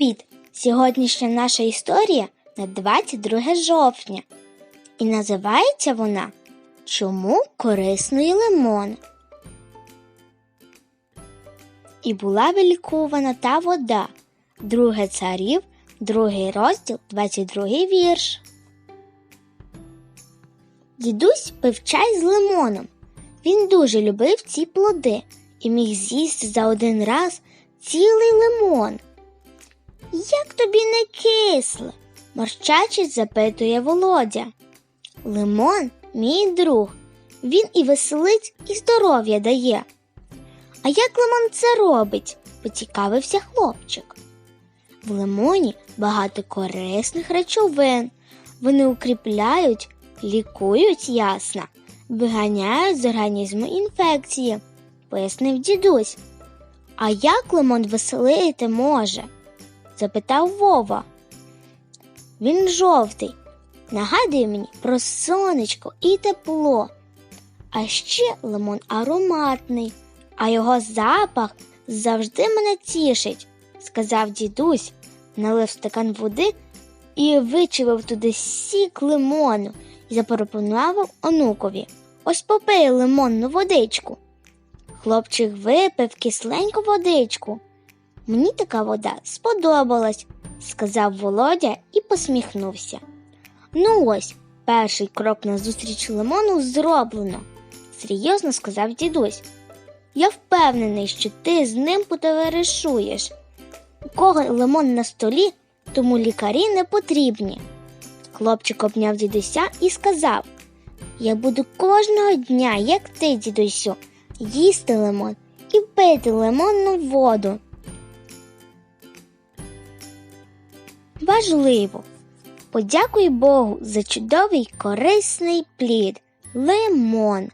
Привіт! Сьогоднішня наша історія на 22 жовтня. І називається вона Чому корисний лимон? І була вилікована та вода. Друге царів, другий розділ, 22 вірш. Дідусь пив чай з лимоном. Він дуже любив ці плоди і міг з'їсти за один раз цілий лимон. Як тобі не кисло? морчачись запитує Володя. Лимон мій друг. Він і веселить, і здоров'я дає. А як лимон це робить? поцікавився хлопчик. В лимоні багато корисних речовин. Вони укріпляють, лікують ясно, виганяють з організму інфекції, пояснив дідусь. А як лимон веселити може? Запитав Вова. Він жовтий, нагадує мені про сонечко і тепло. А ще лимон ароматний, а його запах завжди мене тішить, сказав дідусь, налив стакан води і вичавив туди сік лимону і запропонував онукові. Ось попий лимонну водичку. Хлопчик випив кисленьку водичку. Мені така вода сподобалась, сказав Володя і посміхнувся. Ну ось, перший крок назустріч лимону зроблено, серйозно сказав дідусь. Я впевнений, що ти з ним потоваришуєш. У кого лимон на столі, тому лікарі не потрібні. Хлопчик обняв дідуся і сказав Я буду кожного дня, як ти, дідусю, їсти лимон і пити лимонну воду. Важливо. Подякуй Богу за чудовий корисний плід лимон.